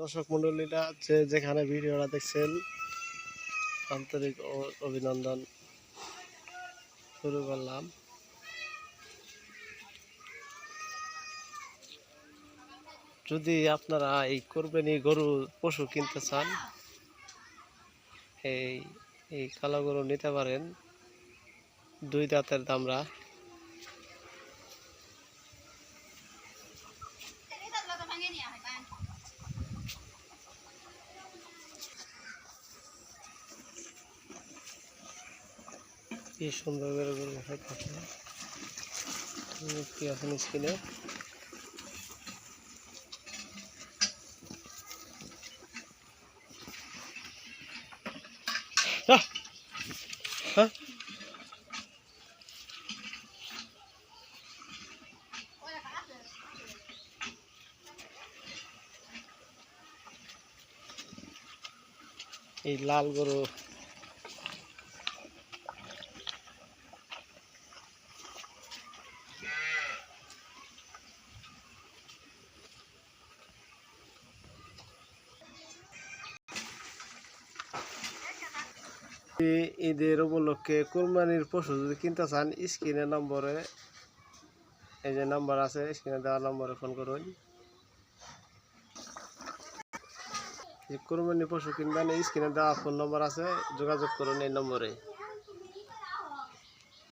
দর্শক মন্ডলীরা যে যেখানে ভিডিওটা দেখছেন, আন্তরিক অভিনন্দন শুরু করলাম। যদি আপনারা এই কোরবানি গরু, পশু কিনতে চান, এই এই কালো গরু নিতে পারেন। দুই দাঁতের দামরা। কি সুন্দর করে গরু খাইতেছে কি এখন স্কিনে? হ্যাঁ? এই লাল গরু ঈদের উপলক্ষে কোরবানির পশু যদি কিনতে চান স্ক্রিনের নম্বরে, এই যে নাম্বার আছে, স্ক্রিনে দেওয়া নম্বরে ফোন করুন। কোরবানির কোরবানি পশু কিনবেন স্ক্রিনে দেওয়া ফোন নম্বর আছে, যোগাযোগ করুন এই নম্বরে।